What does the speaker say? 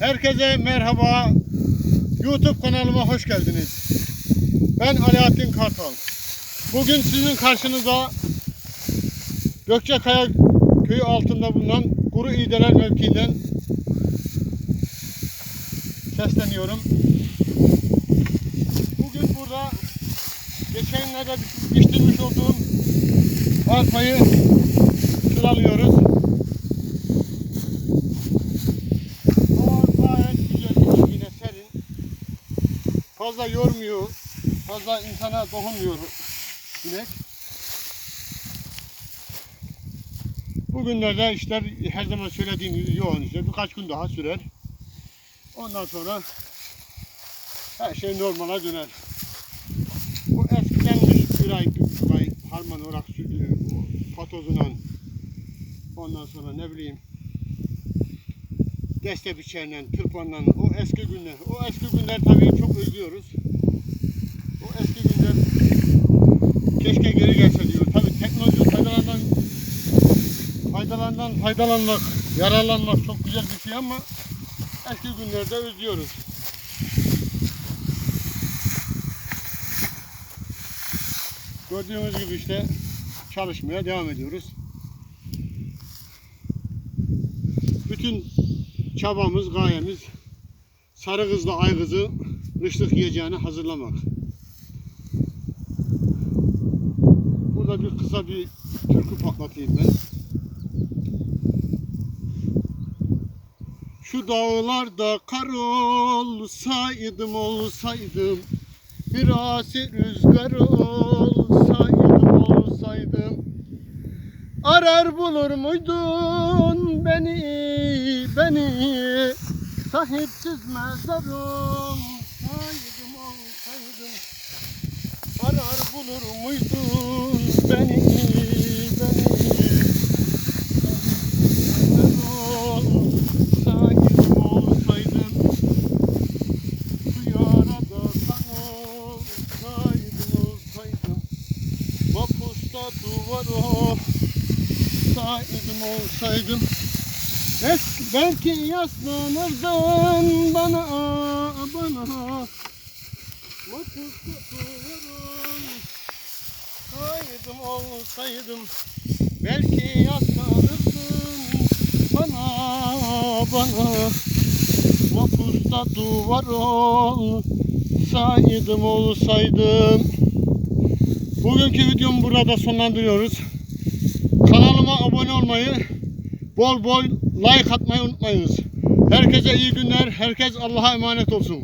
Herkese merhaba. YouTube kanalıma hoş geldiniz. Ben Alaaddin Kartal. Bugün sizin karşınıza Gökçekaya köyü altında bulunan Kuru İğdeler mevkiinden sesleniyorum. Bugün burada geçenlerde biçtirmiş olduğum arpayı sıralıyoruz. Fazla yormuyor. Fazla insana dokunmuyor inek. Bugünlerde işler her zaman söylediğim gibi yoğun işte. Birkaç gün daha sürer. Ondan sonra her şey normala döner. Bu eskiden bir ay, bir ay harman olarak sürülüyor. Patozundan. Ondan sonra ne bileyim deste biçerle, tırpanla, o eski günler. O eski günler tabii çok özlüyoruz. O eski günler keşke geri gelse diyor. Tabii teknoloji faydalandan faydalandan faydalanmak, yararlanmak çok güzel bir şey ama eski günlerde özlüyoruz. Gördüğünüz gibi işte çalışmaya devam ediyoruz. Bütün çabamız, gayemiz sarı kızla ay kızı kışlık yiyeceğini hazırlamak. Burada bir kısa bir türkü patlatayım ben. Şu dağlarda kar olsaydım olsaydım Biraz rüzgar olsaydım olsaydım Arar bulur muydun beni beni? Sahipsiz mezarım olsaydım olsaydım. Arar bulur muydun beni beni? Sahipsiz olsaydım Yarada kan olsaydım Belki, yaslanırdın bana bana. Mapusta duvar olsaydım olsaydım Belki yaslanırdın bana bana. Mapusta duvar olsaydım olsaydım Bugünkü videomu burada sonlandırıyoruz. Kanalıma abone olmayı, bol bol like atmayı unutmayınız. Herkese iyi günler, herkes Allah'a emanet olsun.